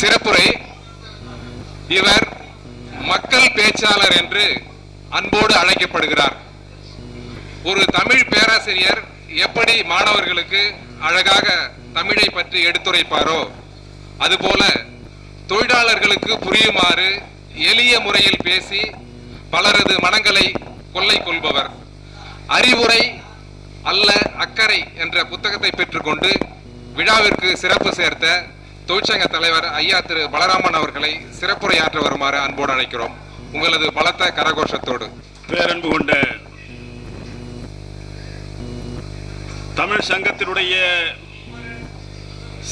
சிறப்புரை. இவர் மக்கள் பேச்சாளர் என்று அன்போடு அழைக்கப்படுகிறார். ஒரு தமிழ் பேராசிரியர் எப்படி மாணவர்களுக்கு அழகாக தமிழை பற்றி எடுத்துரைப்பாரோ அதுபோல தொழிலாளர்களுக்கு புரியுமாறு எளிய முறையில் பேசி பலரது மனங்களை கொள்ளை கொள்பவர். அறிவுரை அல்ல அக்கறை என்ற புத்தகத்தை பெற்றுக்கொண்டு விழாவிற்கு சிறப்பு சேர்த்த தொழிற்சங்க தலைவர் ஐயா திரு பலராமன் அவர்களை சிறப்புரையாற்ற வருமாறு அன்போடு அழைக்கிறோம். உங்களது பலத்த கரகோஷத்தோடு. பேரன்பு கொண்ட தமிழ் சங்கத்தினுடைய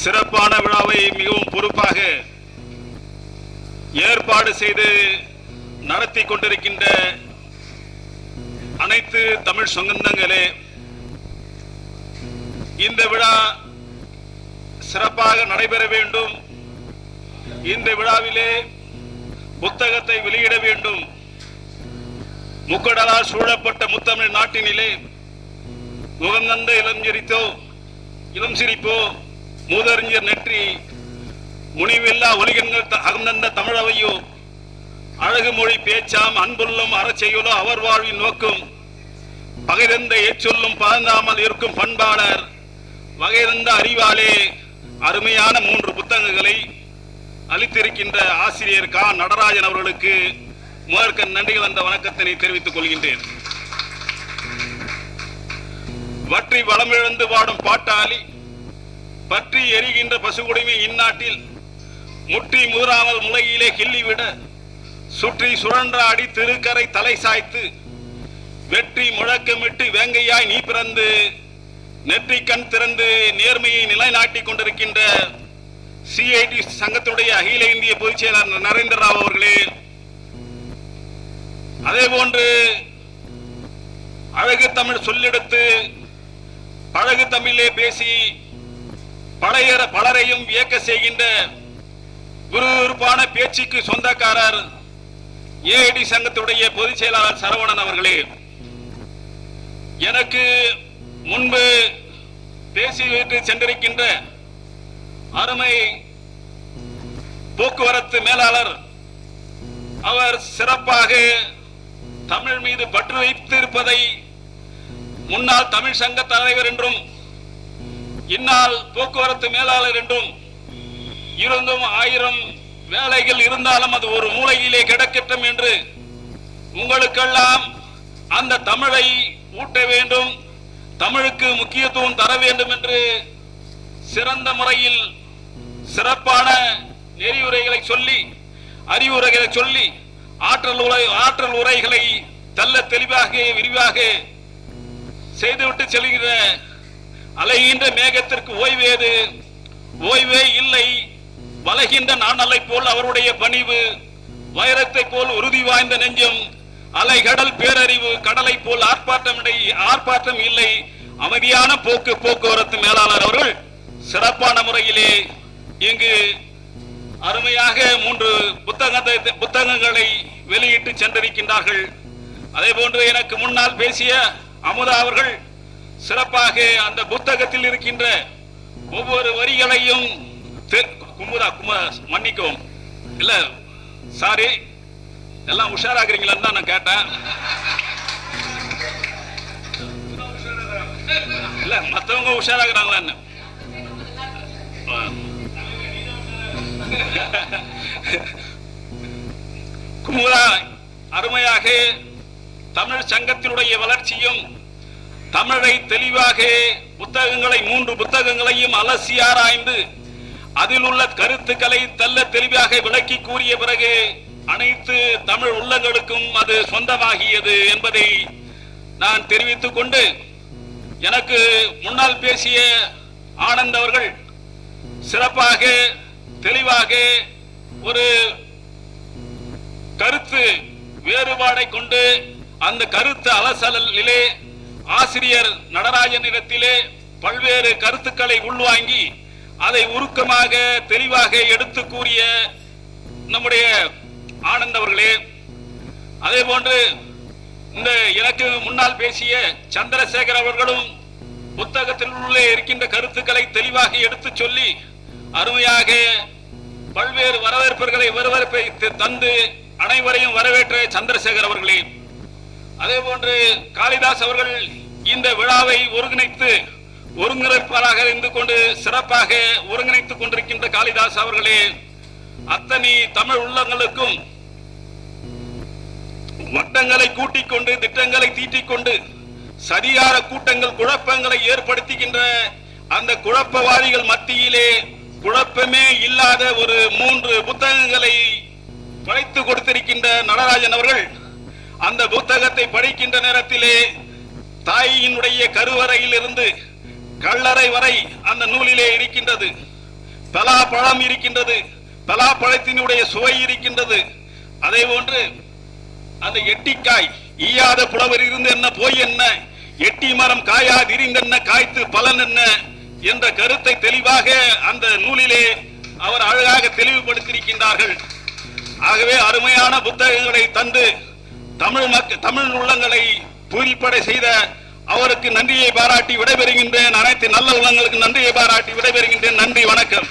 சிறப்பான விழாவை மிகவும் பொறுப்பாக ஏற்பாடு செய்து நடத்தி கொண்டிருக்கின்ற அனைத்து தமிழ் சொந்தங்களே இந்த விழா சிறப்பாக நடைபெற வேண்டும். இந்த விழாவிலே புத்தகத்தை வெளியிட வேண்டும். முக்கடலால் சூழப்பட்ட முத்தமிழ் நாட்டினிலே முகந்தந்த இளஞ்சிரித்தோ இளம் சிரிப்போ மூதறிஞர் நெற்றி முனிவில்லா ஒலிகங்கள் த- அகந்தந்த தமிழவையோ அழகு மொழி பேச்சாம் அன்புள்ளும் அறச்செயலோ அவர் வாழ்வின் நோக்கும். பகைதந்த எச்சொல்லும் பழந்தாமல் இருக்கும் பண்பாளர் வகைதந்த அறிவாலே அருமையான மூன்று புத்தகங்களை அளித்திருக்கின்ற ஆசிரியர் கா. நடராஜன் அவர்களுக்கு முதற்க நன்றிகள் அந்த வணக்கத்தினை தெரிவித்துக் கொள்கின்றேன். வற்றி வளமிழந்து பாடும் பாட்டாளி பற்றி எரிகின்ற பசுகுடிமை இந்நாட்டில் முற்றி முதிராமல் முளையிலே கிள்ளிவிட சுற்றி சுழன்றாடி திருக்கரை தலை சாய்த்து வெற்றி முழக்கமிட்டு வேங்கையாய் நீ பிறந்து நெற்றி கண் திறந்து நேர்மையை நிலைநாட்டிக் கொண்டிருக்கின்ற சிஐடி சங்கத்துடைய அகில இந்திய பொதுச் செயலாளர் நரேந்திர ராவ் அவர்களே அதே போன்று அழகு தமிழ் சொல்லெடுத்து பழகு தமிழே பேசி பழைய பலரையும் வியக்க செய்கின்ற விறுவிறுப்பான பேச்சுக்கு சொந்தக்காரர் ஏஐடி சங்கத்துடைய பொதுச் செயலாளர் சரவணன் அவர்களே எனக்கு முன்பு பேசிவிட்டு சென்றிருக்கின்ற அருமை போக்குவரத்து மேலாளர் அவர் சிறப்பாக தமிழ் மீது பற்று வைத்திருப்பதை முன்னாள் தமிழ் சங்க தலைவர் என்றும் இந்நாள் போக்குவரத்து மேலாளர் என்றும் இருந்தும் ஆயிரம் வேலைகள் இருந்தாலும் அது ஒரு மூலையிலே கிடக்கட்டும் என்று உங்களுக்கெல்லாம் அந்த தமிழை ஊட்ட வேண்டும். தமிழுக்கு முக்கியத்துவம் தர வேண்டும் என்று சிறந்த முறையில் சிறப்பான நெறிவுரைகளை சொல்லி அறிவுரைகளை சொல்லி ஆற்றல் உரை ஆற்றல் உரைகளை தள்ள தெளிவாக விரிவாக செய்துவிட்டு செல்கிற அலைகின்ற மேகத்திற்கு ஓய்வேது ஓய்வே இல்லை. வளைகின்ற நாணலை போல் அவருடைய பணிவு வைரத்தை போல் உறுதி வாய்ந்த நெஞ்சம் அலைகடல் பேரறிவு கடலை போல் ஆர்ப்பாட்டம் ஆர்ப்பாட்டம் இல்லை. அமைதியான போக்கு போக்குவரத்து மேலாளர் அவர்கள் சிறப்பான முறையிலே இங்கு அருமையாக மூன்று புத்தகத்தை புத்தகங்களை வெளியிட்டு சென்றிருக்கின்றார்கள். அதே போன்று எனக்கு முன்னால் பேசிய அமுதா அவர்கள் சிறப்பாக அந்த புத்தகத்தில் இருக்கின்ற ஒவ்வொரு வரிகளையும் குமுதா குமுதா மன்னிக்கவும். இல்ல சாரி எல்லாம் உஷாராக்குறீங்களான்னு தான் நான் கேட்டேன். இல்ல மத்தவங்க உஷாராகிறாங்களா ஆ. குமுதா அருமையாக தமிழ் சங்கத்தினுடைய வளர்ச்சியும் தமிழை தெளிவாக புத்தகங்களை மூன்று புத்தகங்களையும் அலசி ஆராய்ந்து அதில் உள்ள கருத்துக்களை தள்ள தெளிவாக விளக்கி கூறிய பிறகு அனைத்து தமிழ் உள்ளங்களுக்கும் அது சொந்தமாகியது என்பதை நான் தெரிவித்துக் கொண்டு எனக்கு முன்னால் பேசிய ஆனந்த் அவர்கள் சிறப்பாக தெளிவாக ஒரு கருத்து வேறுபாடை கொண்டு அந்த கருத்து அலசலிலே ஆசிரியர் நடராஜனிடத்திலே பல்வேறு கருத்துக்களை உள்வாங்கி அதை உருக்கமாக தெளிவாக எடுத்து கூறிய நம்முடைய ஆனந்த் அவர்களே அதே போன்று இந்த எனக்கு முன்னால் பேசிய சந்திரசேகர் அவர்களும் புத்தகத்தில் உள்ளே இருக்கின்ற கருத்துக்களை தெளிவாக எடுத்து சொல்லி அருமையாக பல்வேறு வரவேற்புகளை வரவேற்பை தந்து அனைவரையும் வரவேற்ற சந்திரசேகர் அவர்களே. அதே போன்று காளிதாஸ் அவர்கள் இந்த விழாவை ஒருங்கிணைத்து ஒருங்கிணைப்பாளராக இருந்து கொண்டு சிறப்பாக ஒருங்கிணைத்துக் கொண்டிருக்கின்ற காளிதாஸ் அவர்களே அத்தனை தமிழ் உள்ளங்களுக்கும் வட்டங்களை கூட்டிக் கொண்டு திட்டங்களை தீட்டிக் கொண்டு சரியார கூட்டங்கள் குழப்பங்களை ஏற்படுத்துகின்ற அந்த குழப்பவாதிகள் மத்தியிலே குழப்பமே இல்லாத ஒரு மூன்று புத்தகங்களை படைத்து கொடுத்திருக்கின்ற நடராஜன் அவர்கள் அந்த புத்தகத்தை படிக்கின்ற நேரத்திலே தாயினுடைய கருவறையில் இருந்து கல்லறை வரை அந்த நூலிலே இருக்கின்றது. பலாப்பழம் இருக்கின்றது. பலாப்பழத்தினுடைய சுவை இருக்கின்றது. அதே போன்று அந்த எட்டிக்காய் ஈயாத புலவர் இருந்து என்ன போய் என்ன? எட்டி மரம் காயாது இருந்தென்ன காய்த்து பலன் என்ன? என்ற கருத்தை தெளிவாக அந்த நூலிலே அவர் அழகாக தெளிவுபடுத்தியிருக்கின்றார்கள். ஆகவே அருமையான புத்தகங்களை தந்து தமிழ் மக்க தமிழ் உள்ளங்களை புரிப்படை செய்த அவருக்கு நன்றியை பாராட்டி விடைபெறுகின்றேன். அனைத்து நல்ல உள்ளங்களுக்கு நன்றியை பாராட்டி விடைபெறுகின்றேன். நன்றி வணக்கம்.